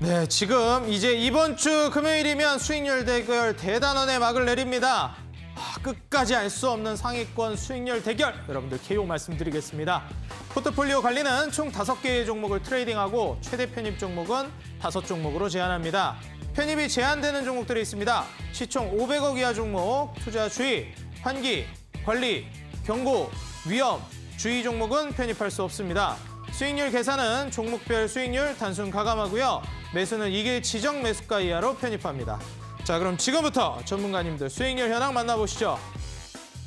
네, 지금 이제 이번 주 금요일이면 수익률 대결 대단원의 막을 내립니다. 아, 끝까지 알 수 없는 상위권 수익률 대결 여러분들 KO 말씀드리겠습니다. 포트폴리오 관리는 총 다섯 개의 종목을 트레이딩하고 최대 편입 종목은 다섯 종목으로 제한합니다. 편입이 제한되는 종목들이 있습니다. 시총 500억 이하 종목, 투자 주의, 환기, 관리, 경고, 위험, 주의 종목은 편입할 수 없습니다. 수익률 계산은 종목별 수익률 단순 가감하고요. 매수는 이길 지정 매수가 이하로 편입합니다. 자, 그럼 지금부터 전문가님들 수익률 현황 만나보시죠.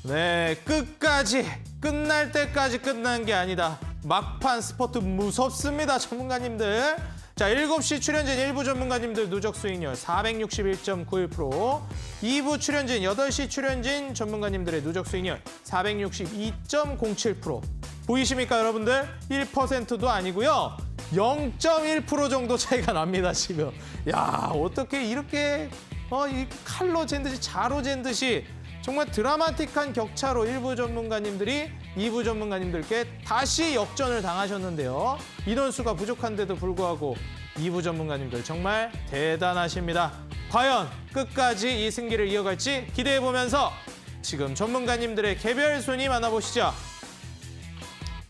네, 끝까지 끝날 때까지 끝난 게 아니다. 막판 스포트 무섭습니다, 전문가님들. 자, 7시 출연진 일부 전문가님들 누적 수익률 461.91%, 2부 출연진 8시 출연진 전문가님들의 누적 수익률 462.07%. 보이십니까, 여러분들? 1%도 아니고요. 0.1% 정도 차이가 납니다, 지금. 야, 어떻게 이렇게 어, 이 칼로 잰 듯이 자로 잰 듯이 정말 드라마틱한 격차로 일부 전문가님들이 이부 전문가님들께 다시 역전을 당하셨는데요. 인원수가 부족한데도 불구하고 이부 전문가님들 정말 대단하십니다. 과연 끝까지 이 승기를 이어갈지 기대해 보면서 지금 전문가님들의 개별 순위 만나보시죠.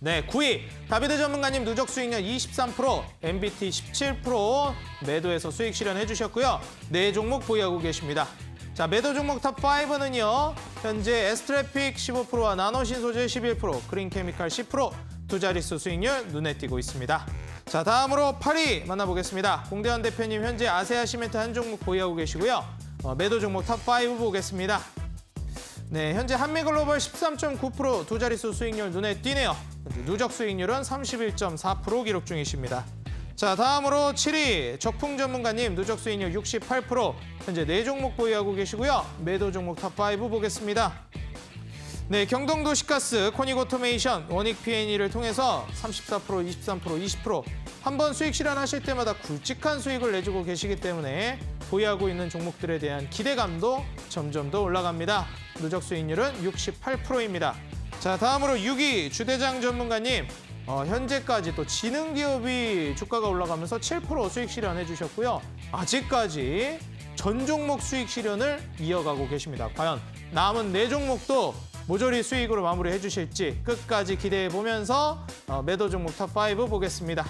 네, 9위 다비드 전문가님 누적 수익률 23%, MBT 17% 매도해서 수익 실현해 주셨고요. 네 종목 보유하고 계십니다. 자, 매도 종목 탑 5는요. 현재 에스트래픽 15%와 나노신 소재 11%, 그린케미칼 10%두 자릿수 수익률 눈에 띄고 있습니다. 자, 다음으로 8위 만나보겠습니다. 공대현 대표님 현재 아세아 시멘트 한 종목 보유하고 계시고요. 어, 매도 종목 탑5 보겠습니다. 네, 현재 한미글로벌 13.9%두 자릿수 수익률 눈에 띄네요. 누적 수익률은 31.4% 기록 중이십니다. 자, 다음으로 7위 적풍 전문가님 누적 수익률 68% 현재 네 종목 보유하고 계시고요. 매도 종목 탑5 보겠습니다. 네, 경동도시가스, 코닉오토메이션, 원익 P&E를 통해서 34%, 23%, 20%한 번 수익 실현하실 때마다 굵직한 수익을 내주고 계시기 때문에 보유하고 있는 종목들에 대한 기대감도 점점 더 올라갑니다. 누적 수익률은 68%입니다. 자, 다음으로 6위 주대장 전문가님. 어, 현재까지 또 지능 기업이 주가가 올라가면서 7% 수익 실현해 주셨고요. 아직까지 전 종목 수익 실현을 이어가고 계십니다. 과연 남은 네 종목도 모조리 수익으로 마무리해 주실지 끝까지 기대해 보면서 어, 매도 종목 탑5 보겠습니다.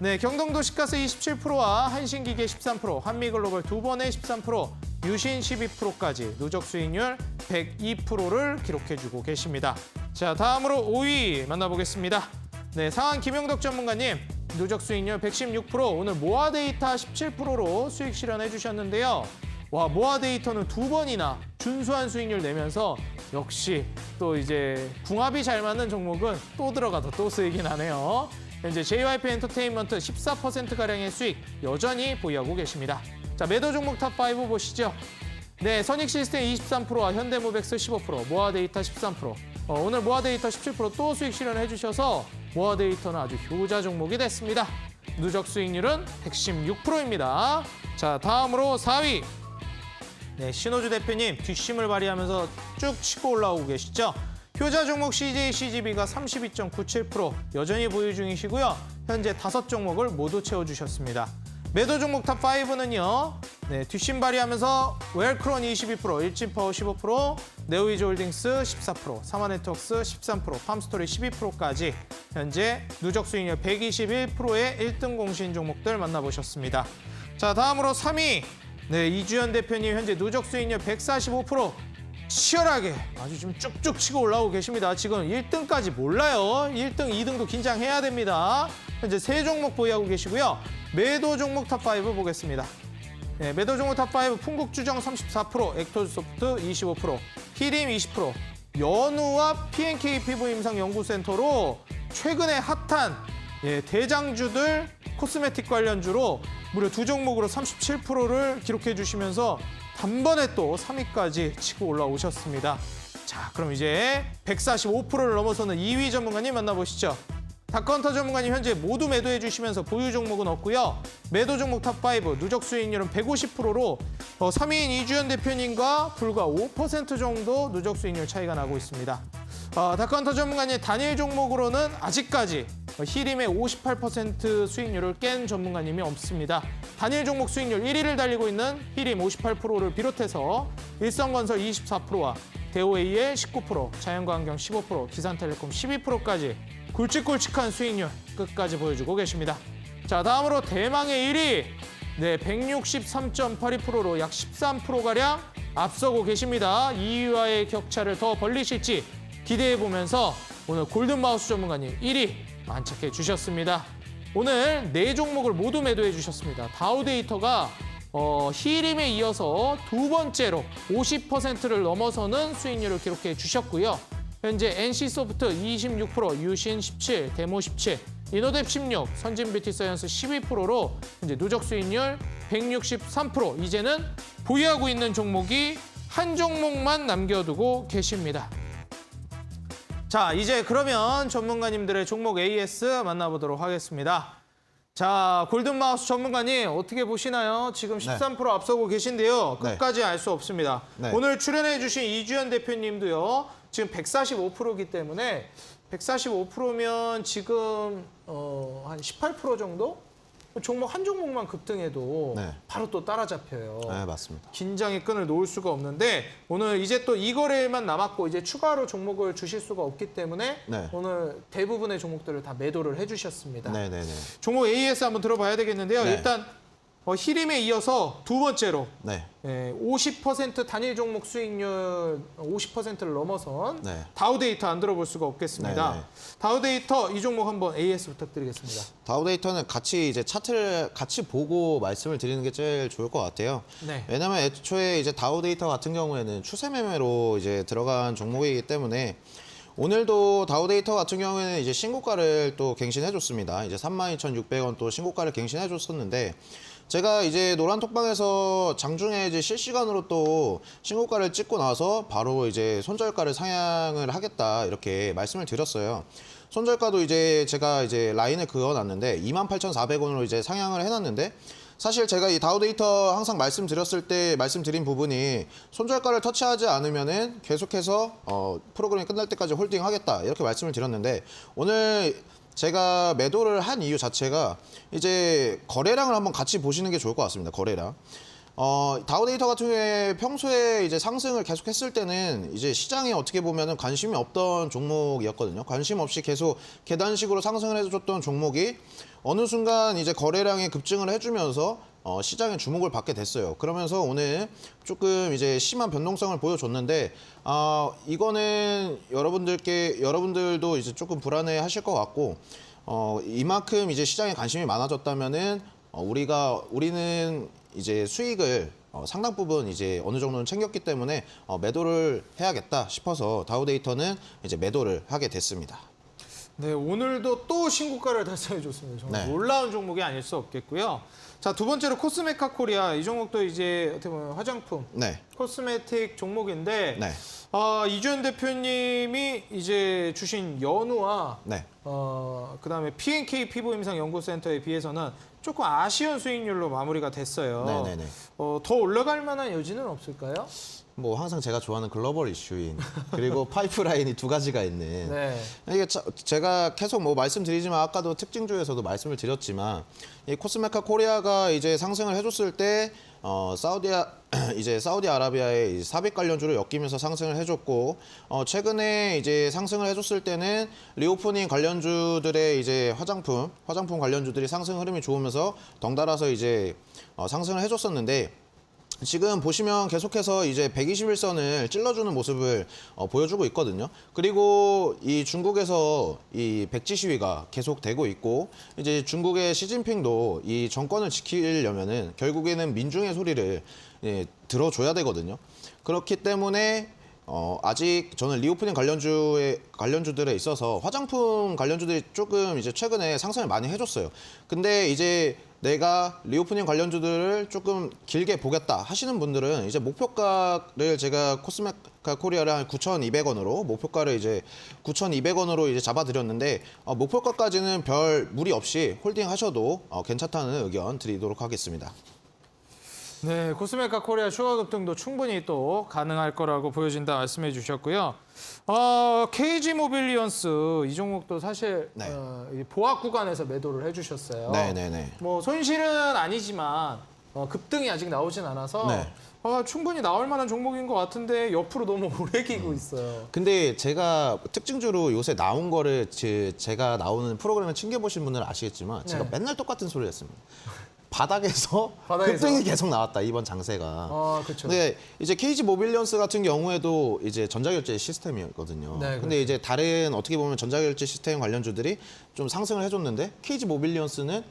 네, 경동도 시가스 27%와 한신기계 13%, 한미글로벌 두 번의 13%, 유신 12%까지 누적 수익률 102%를 기록해주고 계십니다. 자, 다음으로 5위 만나보겠습니다. 네, 상한 김영덕 전문가님 누적 수익률 116%, 오늘 모아 데이터 17%로 수익 실현해 주셨는데요. 와, 모아 데이터는 두 번이나 준수한 수익률 내면서 역시 또 이제 궁합이 잘 맞는 종목은 또 들어가도 또 수익이 나네요. 현재 JYP 엔터테인먼트 14%가량의 수익 여전히 보유하고 계십니다. 자, 매도 종목 탑 5 보시죠. 네, 선익 시스템 23%와 현대모백스 15%, 모아데이터 13%. 어, 오늘 모아데이터 17%또 수익 실현해 주셔서 모아데이터는 아주 효자 종목이 됐습니다. 누적 수익률은 116%입니다. 자, 다음으로 4위. 네, 신호주 대표님 뒷심을 발휘하면서 쭉 치고 올라오고 계시죠. 효자 종목 CJ CGB가 32.97% 여전히 보유 중이시고요. 현재 다섯 종목을 모두 채워주셨습니다. 매도 종목 탑 5는요. 네, 뒷심 발휘하면서 웰크론 22%, 일진파워 15%, 네오이즈 홀딩스 14%, 사마네트웍스 13%, 팜스토리 12%까지 현재 누적 수익률 121%의 1등 공신 종목들 만나보셨습니다. 자, 다음으로 3위. 네, 이주연 대표님 현재 누적 수익률 145%. 치열하게 아주 좀 쭉쭉 치고 올라오고 계십니다. 지금 1등까지 몰라요. 1등, 2등도 긴장해야 됩니다. 현재 세 종목 보유하고 계시고요. 매도 종목 탑5 보겠습니다. 네, 매도 종목 탑5 풍국주정 34%, 엑토소프트 25%, 히림 20%, 연우와 PNK 피부 임상 연구센터로 최근에 핫한 예, 대장주들 코스메틱 관련주로 무려 두 종목으로 37%를 기록해 주시면서 단번에 또 3위까지 치고 올라오셨습니다. 자, 그럼 이제 145%를 넘어서는 2위 전문가님 만나보시죠. 다컨터 전문가님 현재 모두 매도해 주시면서 보유 종목은 없고요. 매도 종목 탑5 누적 수익률은 150%로 어, 3위인 이주연 대표님과 불과 5% 정도 누적 수익률 차이가 나고 있습니다. 어, 다컨터 전문가님 단일 종목으로는 아직까지 어, 히림의 58% 수익률을 깬 전문가님이 없습니다. 단일 종목 수익률 1위를 달리고 있는 히림 58%를 비롯해서 일성건설 24%와 대오에이의 19%, 자연광경 15%, 기산텔레콤 12%까지 굵직굵직한 수익률 끝까지 보여주고 계십니다. 자, 다음으로 대망의 1위. 네, 163.82%로 약 13%가량 앞서고 계십니다. 2위와의 격차를 더 벌리실지 기대해 보면서 오늘 골든마우스 전문가님 1위 만착해 주셨습니다. 오늘 네 종목을 모두 매도해 주셨습니다. 다우데이터가 어, 히림에 이어서 두 번째로 50%를 넘어서는 수익률을 기록해 주셨고요. 현재 NC소프트 26%, 유신 17, 데모 17, 이노뎁 16, 선진 뷰티사이언스 12%로 현재 누적 수익률 163%. 이제는 보유하고 있는 종목이 한 종목만 남겨두고 계십니다. 자, 이제 그러면 전문가님들의 종목 AS 만나보도록 하겠습니다. 자, 골든마우스 전문가님 어떻게 보시나요? 지금 13% 앞서고 계신데요. 네. 끝까지 알 수 없습니다. 네. 오늘 출연해 주신 이주연 대표님도요. 지금 145%이기 때문에 145%면 지금 어, 한 18% 정도? 종목 한 종목만 급등해도 네. 바로 또 따라잡혀요. 네, 맞습니다. 긴장의 끈을 놓을 수가 없는데 오늘 이제 또 이 거래일만 남았고 이제 추가로 종목을 주실 수가 없기 때문에 네. 오늘 대부분의 종목들을 다 매도를 해주셨습니다. 네, 네, 네. 종목 AS 한번 들어봐야 되겠는데요. 네. 일단 어, 히림에 이어서 두 번째로 네. 예, 50% 단일 종목 수익률 50%를 넘어선 네. 다우데이터 안 들어볼 수가 없겠습니다. 네, 네. 다우데이터 이 종목 한번 AS 부탁드리겠습니다. 다우데이터는 같이 이제 차트를 같이 보고 말씀을 드리는 게 제일 좋을 것 같아요. 네. 왜냐면 애초에 이제 다우데이터 같은 경우에는 추세 매매로 이제 들어간 종목이기 때문에 오늘도 다우데이터 같은 경우에는 이제 신고가를 또 갱신해 줬습니다. 이제 32,600원 또 신고가를 갱신해 줬었는데 제가 이제 노란 톡방에서 장중에 이제 실시간으로 또 신고가를 찍고 나서 바로 이제 손절가를 상향을 하겠다 이렇게 말씀을 드렸어요. 손절가도 이제 제가 이제 라인을 그어놨는데 28,400원으로 이제 상향을 해놨는데 사실 제가 이 다우 데이터 항상 말씀드렸을 때 말씀드린 부분이 손절가를 터치하지 않으면은 계속해서 어, 프로그램이 끝날 때까지 홀딩하겠다 이렇게 말씀을 드렸는데 오늘 제가 매도를 한 이유 자체가 이제 거래량을 한번 같이 보시는 게 좋을 것 같습니다. 거래량. 어, 다우데이터 같은 경우에 평소에 이제 상승을 계속 했을 때는 이제 시장에 어떻게 보면은 관심이 없던 종목이었거든요. 관심 없이 계속 계단식으로 상승을 해줬던 종목이 어느 순간 이제 거래량이 급증을 해주면서 어, 시장의 주목을 받게 됐어요. 그러면서 오늘 조금 이제 심한 변동성을 보여줬는데, 아, 이거는 여러분들께, 여러분들도 이제 조금 불안해 하실 것 같고, 어, 이만큼 이제 시장에 관심이 많아졌다면은, 어, 우리가, 우리는 이제 수익을 어, 상당 부분 이제 어느 정도는 챙겼기 때문에 어, 매도를 해야겠다 싶어서 다우데이터는 이제 매도를 하게 됐습니다. 네, 오늘도 또 신고가를 달성해 줬습니다. 정말 네. 놀라운 종목이 아닐 수 없겠고요. 자, 두 번째로 코스메카 코리아. 이 종목도 이제 어떻게 보면 화장품, 네, 코스메틱 종목인데 네, 아, 이주연 대표님이 이제 주신 연우와 네. 어, 그다음에 P&K 피부 임상 연구센터에 비해서는 조금 아쉬운 수익률로 마무리가 됐어요. 네네네. 어, 더 올라갈 만한 여지는 없을까요? 뭐 항상 제가 좋아하는 글로벌 이슈인 그리고 파이프라인이 두 가지가 있는 네. 이게 차- 제가 계속 뭐 말씀드리지만 아까도 특징주에서도 말씀을 드렸지만 이 코스메카 코리아가 이제 상승을 해줬을 때 어, 사우디아 이제 사우디아라비아의 이 사빅 관련주를 엮이면서 상승을 해줬고 어, 최근에 이제 상승을 해줬을 때는 리오프닝 관련주들의 이제 화장품 화장품 관련주들이 상승 흐름이 좋으면서 덩달아서 이제 어, 상승을 해줬었는데 지금 보시면 계속해서 이제 121선을 찔러주는 모습을 어, 보여주고 있거든요. 그리고 이 중국에서 이 백지 시위가 계속되고 있고 이제 중국의 시진핑도 이 정권을 지키려면은 결국에는 민중의 소리를 예, 들어줘야 되거든요. 그렇기 때문에 어, 아직 저는 리오프닝 관련주에 관련주들에 있어서 화장품 관련주들이 조금 이제 최근에 상승을 많이 해줬어요. 근데 이제 내가 리오프닝 관련주들을 조금 길게 보겠다 하시는 분들은 이제 목표가를 제가 코스메카 코리아를 한 9,200원으로 목표가를 이제 9,200원으로 이제 잡아드렸는데 어, 목표가까지는 별 무리 없이 홀딩 하셔도 어, 괜찮다는 의견 드리도록 하겠습니다. 네, 코스메카 코리아 추가 급등도 충분히 또 가능할 거라고 보여진다 말씀해 주셨고요. 어, KG 모빌리언스 이 종목도 사실 네. 어, 이 보합 구간에서 매도를 해주셨어요. 네 네 네. 뭐 손실은 아니지만 어, 급등이 아직 나오진 않아서 네. 어, 충분히 나올 만한 종목인 것 같은데 옆으로 너무 오래 기고 음. 있어요. 근데 제가 특징주로 요새 나온 거를 제, 제가 나오는 프로그램을 챙겨보신 분들은 아시겠지만 제가 네. 맨날 똑같은 소리를 했습니다. 바닥에서, 바닥에서? 급등이 계속 나왔다 이번 장세가. 아, 그렇죠. 근데 이제 KG 모빌리언스 같은 경우에도 이제 전자결제 시스템이었거든요. 네, 근데 이제 다른 어떻게 보면 전자결제 시스템 관련주들이 좀 상승을 해줬는데 KG 모빌리언스는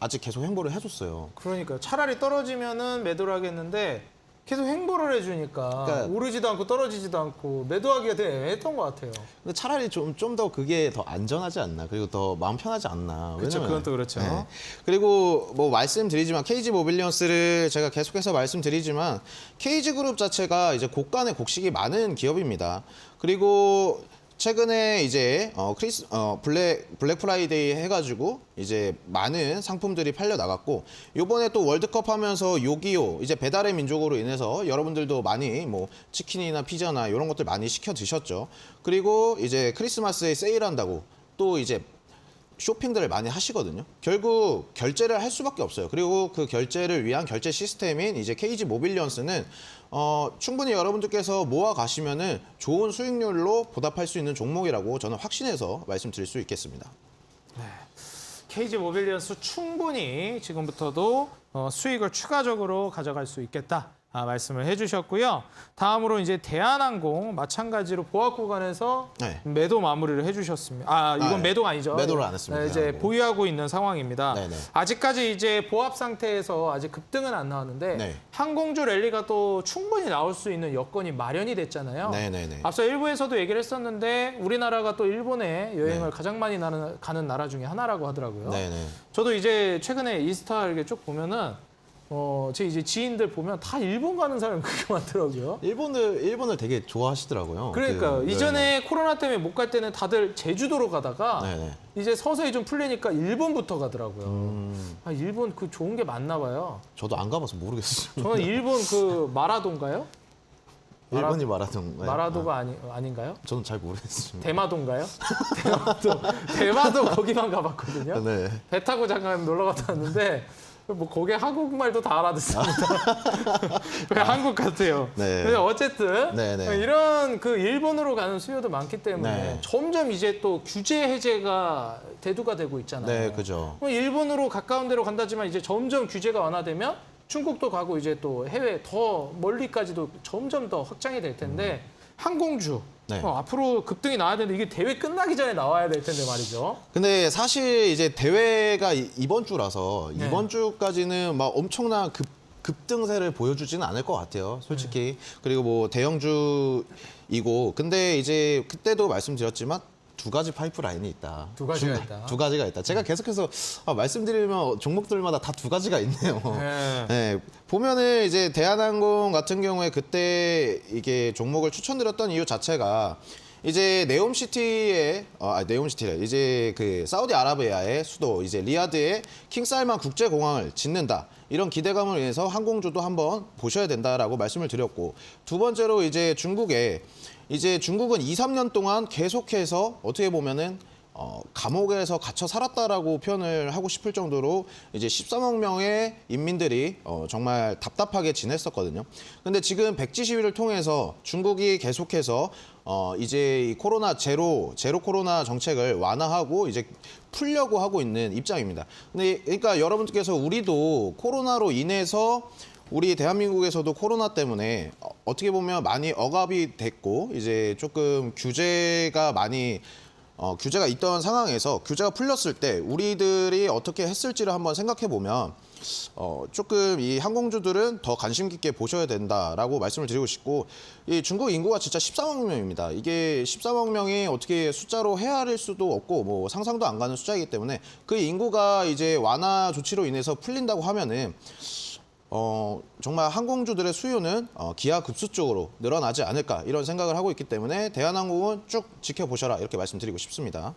아직 계속 횡보를 해줬어요. 그러니까 차라리 떨어지면은 매도를 하겠는데 계속 행보를 해주니까 그러니까- 오르지도 않고 떨어지지도 않고 매도하기가 되게 애매했던 것 같아요. 근데 차라리 좀 좀 더 그게 더 안전하지 않나 그리고 더 마음 편하지 않나. 그쵸, 왜냐면- 그건 또 그렇죠. 네. 그리고 뭐 말씀드리지만 KG 모빌리언스를 제가 계속해서 말씀드리지만 KG 그룹 자체가 이제 곡간의 곡식이 많은 기업입니다. 그리고 최근에 이제 어 크리스 어 블랙 블랙 프라이데이 해가지고 이제 많은 상품들이 팔려 나갔고 요번에 또 월드컵 하면서 요기요 이제 배달의 민족으로 인해서 여러분들도 많이 뭐 치킨이나 피자나 이런 것들 많이 시켜 드셨죠. 그리고 이제 크리스마스에 세일한다고 또 이제 쇼핑들을 많이 하시거든요. 결국 결제를 할 수밖에 없어요. 그리고 그 결제를 위한 결제 시스템인 이제 KG 모빌리언스는 어, 충분히 여러분들께서 모아 가시면은 좋은 수익률로 보답할 수 있는 종목이라고 저는 확신해서 말씀드릴 수 있겠습니다. KG 모빌리언스 충분히 지금부터도 어, 수익을 추가적으로 가져갈 수 있겠다. 아, 말씀을 해주셨고요. 다음으로 이제 대한항공 마찬가지로 보합 구간에서 네. 매도 마무리를 해주셨습니다. 아 이건 아, 네. 매도가 아니죠. 매도를 안 했습니다, 네, 이제 대한항공. 보유하고 있는 상황입니다. 네네. 아직까지 이제 보합 상태에서 아직 급등은 안 나왔는데 네. 항공주 랠리가 또 충분히 나올 수 있는 여건이 마련이 됐잖아요. 네네네. 앞서 일부에서도 얘기를 했었는데 우리나라가 또 일본에 여행을 네. 가장 많이 나는, 가는 나라 중에 하나라고 하더라고요. 네네. 저도 이제 최근에 인스타 이렇게 쭉 보면은 어, 제 이제 지인들 보면 다 일본 가는 사람이 그렇게 많더라고요. 일본을 일본을 되게 좋아하시더라고요. 그러니까 그 이전에 코로나 때문에 못 갈 때는 다들 제주도로 가다가 네네. 이제 서서히 좀 풀리니까 일본부터 가더라고요. 음, 아, 일본 그 좋은 게 많나 봐요. 저도 안 가봐서 모르겠어요. 저는 일본 그 마라도인가요? 마라- 일본이 네. 마라도가 아니, 아닌가요? 아, 저는 잘 모르겠습니다. 대마도인가요? 대마도 대마도 거기만 가봤거든요. 네. 배 타고 잠깐 놀러 갔다 왔는데 뭐 거기 한국말도 다 알아듣습니다. 왜 한국 같아요. 네. 근데 어쨌든 네, 네. 이런 그 일본으로 가는 수요도 많기 때문에 네. 점점 이제 또 규제 해제가 대두가 되고 있잖아요. 네, 그죠. 그럼 일본으로 가까운 데로 간다지만 이제 점점 규제가 완화되면 중국도 가고 이제 또 해외 더 멀리까지도 점점 더 확장이 될 텐데 항공주 음. 네. 어, 앞으로 급등이 나와야 되는데 이게 대회 끝나기 전에 나와야 될 텐데 말이죠. 근데 사실 이제 대회가 이- 이번 주라서 네. 이번 주까지는 막 엄청난 급 급등세를 보여주지는 않을 것 같아요, 솔직히. 네. 그리고 뭐 대형주이고, 근데 이제 그때도 말씀드렸지만 두 가지 파이프라인이 있다. 두 가지가 중- 있다. 두 가지가 있다. 제가 계속해서 아, 말씀드리면 종목들마다 다 두 가지가 있네요. 네. 네, 보면은 이제 대한항공 같은 경우에 그때 이게 종목을 추천드렸던 이유 자체가 이제 네옴시티의 어, 아, 네옴시티래 이제 그 사우디아라비아의 수도 이제 리야드에 킹살만 국제공항을 짓는다 이런 기대감을 인해서 항공주도 한번 보셔야 된다라고 말씀을 드렸고 두 번째로 이제 중국에 이제 중국은 2, 3년 동안 계속해서 어떻게 보면은 어, 감옥에서 갇혀 살았다라고 표현을 하고 싶을 정도로 이제 13억 명의 인민들이 어, 정말 답답하게 지냈었거든요. 근데 지금 백지 시위를 통해서 중국이 계속해서 어, 이제 이 코로나 제로 제로 코로나 정책을 완화하고 이제 풀려고 하고 있는 입장입니다. 근데 그러니까 여러분들께서 우리도 코로나로 인해서 우리 대한민국에서도 코로나 때문에 어, 어떻게 보면 많이 억압이 됐고 이제 조금 규제가 많이 어, 규제가 있던 상황에서 규제가 풀렸을 때 우리들이 어떻게 했을지를 한번 생각해 보면 어, 조금 이 항공주들은 더 관심 깊게 보셔야 된다라고 말씀을 드리고 싶고 이 중국 인구가 진짜 13억 명입니다. 이게 13억 명이 어떻게 숫자로 헤아릴 수도 없고 뭐 상상도 안 가는 숫자이기 때문에 그 인구가 이제 완화 조치로 인해서 풀린다고 하면은 어, 정말 항공주들의 수요는 어, 기하 급수적으로 늘어나지 않을까 이런 생각을 하고 있기 때문에 대한항공은 쭉 지켜보셔라 이렇게 말씀드리고 싶습니다.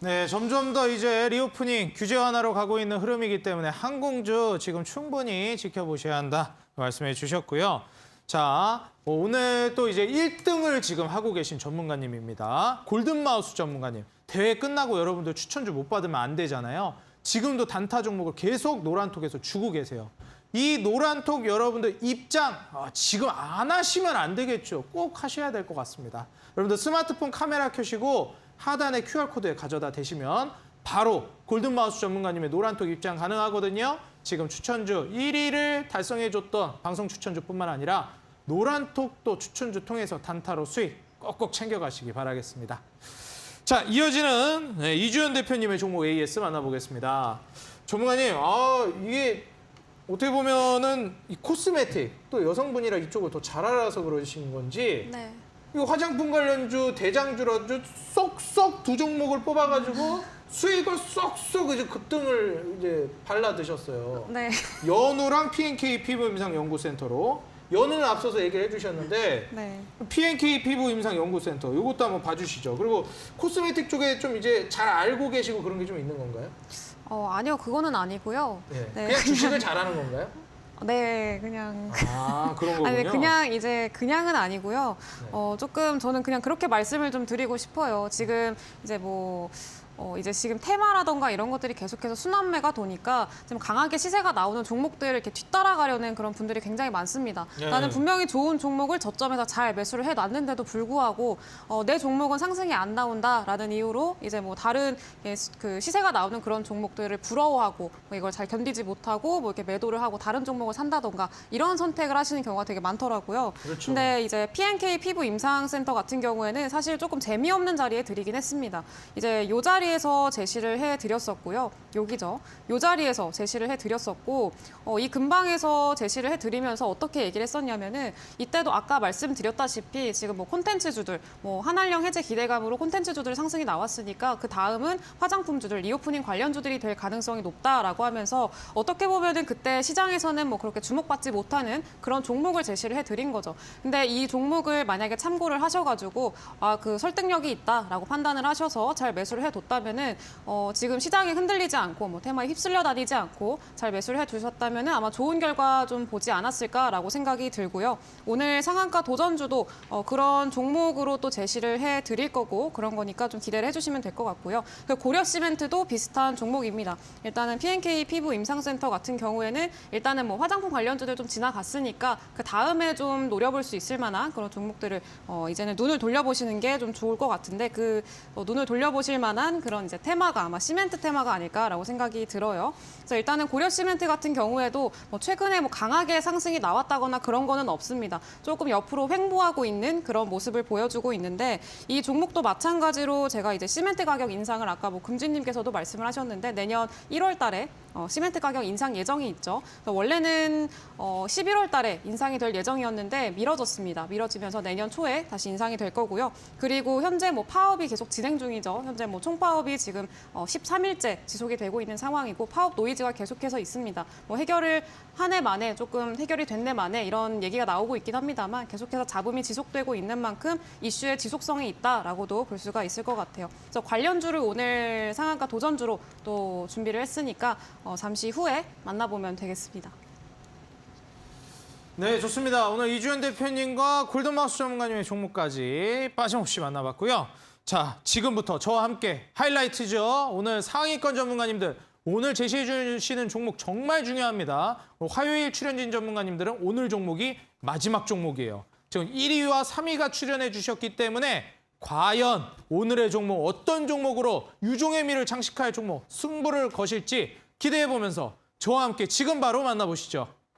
네, 점점 더 이제 리오프닝 규제 완화로 가고 있는 흐름이기 때문에 항공주 지금 충분히 지켜보셔야 한다. 말씀해 주셨고요. 자, 어, 오늘 또 이제 1등을 지금 하고 계신 전문가님입니다. 골든마우스 전문가님. 대회 끝나고 여러분들 추천주 못 받으면 안 되잖아요. 지금도 단타 종목을 계속 노란톡에서 주고 계세요. 이 노란톡 여러분들 입장 아, 지금 안 하시면 안 되겠죠. 꼭 하셔야 될 것 같습니다. 여러분들 스마트폰 카메라 켜시고 하단에 QR코드에 가져다 대시면 바로 골든마우스 전문가님의 노란톡 입장 가능하거든요. 지금 추천주 1위를 달성해줬던 방송 추천주뿐만 아니라 노란톡도 추천주 통해서 단타로 수익 꼭꼭 챙겨가시기 바라겠습니다. 자, 이어지는 네, 이주연 대표님의 종목 AS 만나보겠습니다. 전문가님, 아 이게 어떻게 보면은 이 코스메틱 또 여성분이라 이쪽을 더 잘 알아서 그러신 건지 네. 이거 화장품 관련주 대장주라주 쏙쏙 두 종목을 뽑아가지고 수익을 쏙쏙 이제 급등을 이제 발라 드셨어요. 네. 연우랑 PNK 피부 임상 연구센터로 연우는 앞서서 얘기를 해주셨는데 네. PNK 피부 임상 연구센터 이것도 한번 봐주시죠. 그리고 코스메틱 쪽에 좀 이제 잘 알고 계시고 그런 게 좀 있는 건가요? 어, 아니요. 그거는 아니고요. 네. 네. 그냥 주식을 잘하는 건가요? 네, 그냥 아 그런 거군요. 아니, 네, 그냥 이제 그냥은 아니고요. 네. 어, 조금 저는 그냥 그렇게 말씀을 좀 드리고 싶어요. 지금 이제 뭐 어, 이제 지금 테마라던가 이런 것들이 계속해서 순환매가 도니까 좀 강하게 시세가 나오는 종목들을 이렇게 뒤따라가려는 그런 분들이 굉장히 많습니다. 네. 나는 분명히 좋은 종목을 저점에서 잘 매수를 해놨는데도 불구하고 어, 내 종목은 상승이 안 나온다라는 이유로 이제 뭐 다른 예, 시- 그 시세가 나오는 그런 종목들을 부러워하고 뭐 이걸 잘 견디지 못하고 뭐 이렇게 매도를 하고 다른 종목을 산다던가 이런 선택을 하시는 경우가 되게 많더라고요. 그렇죠. 근데 이제 PNK 피부 임상센터 같은 경우에는 사실 조금 재미없는 자리에 드리긴 했습니다. 이제 요 자리에 서 제시를 해드렸었고요. 여기죠. 요 자리에서 제시를 해드렸었고 어, 이 근방에서 제시를 해드리면서 어떻게 얘기를 했었냐면은 이때도 아까 말씀드렸다시피 지금 뭐 콘텐츠주들 뭐 한한령 해제 기대감으로 콘텐츠주들 상승이 나왔으니까 그 다음은 화장품주들 리오프닝 관련주들이 될 가능성이 높다라고 하면서 어떻게 보면은 그때 시장에서는 뭐 그렇게 주목받지 못하는 그런 종목을 제시를 해드린 거죠. 근데 이 종목을 만약에 참고를 하셔가지고 아 그 설득력이 있다라고 판단을 하셔서 잘 매수를 해뒀다 면은 어, 지금 시장이 흔들리지 않고 뭐 테마에 휩쓸려 다니지 않고 잘 매수를 해 두셨다면은 아마 좋은 결과 좀 보지 않았을까라고 생각이 들고요. 오늘 상한가 도전주도 어, 그런 종목으로 또 제시를 해 드릴 거고 그런 거니까 좀 기대를 해주시면 될 것 같고요. 그 고려 시멘트도 비슷한 종목입니다. 일단은 PNK 피부 임상센터 같은 경우에는 일단은 뭐 화장품 관련주들 좀 지나갔으니까 그 다음에 좀 노려볼 수 있을 만한 그런 종목들을 어, 이제는 눈을 돌려보시는 게 좀 좋을 것 같은데 그 어, 눈을 돌려보실 만한 그런 이제 테마가 아마 시멘트 테마가 아닐까라고 생각이 들어요. 그래서 일단은 고려 시멘트 같은 경우에도 뭐 최근에 뭐 강하게 상승이 나왔다거나 그런 거는 없습니다. 조금 옆으로 횡보하고 있는 그런 모습을 보여주고 있는데 이 종목도 마찬가지로 제가 이제 시멘트 가격 인상을 아까 뭐 금진님께서도 말씀을 하셨는데 내년 1월 달에 어, 시멘트 가격 인상 예정이 있죠. 원래는 어, 11월 달에 인상이 될 예정이었는데 미뤄졌습니다. 미뤄지면서 내년 초에 다시 인상이 될 거고요. 그리고 현재 뭐 파업이 계속 진행 중이죠. 현재 뭐 총파업이 지금 어, 13일째 지속이 되고 있는 상황이고 파업 노이즈가 계속해서 있습니다. 뭐 해결을 한 해 만에 조금 해결이 된 해 만에 이런 얘기가 나오고 있긴 합니다만 계속해서 잡음이 지속되고 있는 만큼 이슈의 지속성이 있다라고도 볼 수가 있을 것 같아요. 그래서 관련주를 오늘 상한가 도전주로 또 준비를 했으니까 어, 잠시 후에 만나보면 되겠습니다. 네, 좋습니다. 오늘 이주연 대표님과 골든마우스 전문가님의 종목까지 빠짐없이 만나봤고요. 자, 지금부터 저와 함께 하이라이트죠. 오늘 상위권 전문가님들 오늘 제시해 주시는 종목 정말 중요합니다. 화요일 출연진 전문가님들은 오늘 종목이 마지막 종목이에요. 지금 1위와 3위가 출연해 주셨기 때문에 과연 오늘의 종목 어떤 종목으로 유종의 미를 장식할 종목 승부를 거실지 기대해 보면서 저와 함께 지금 바로 만나보시죠.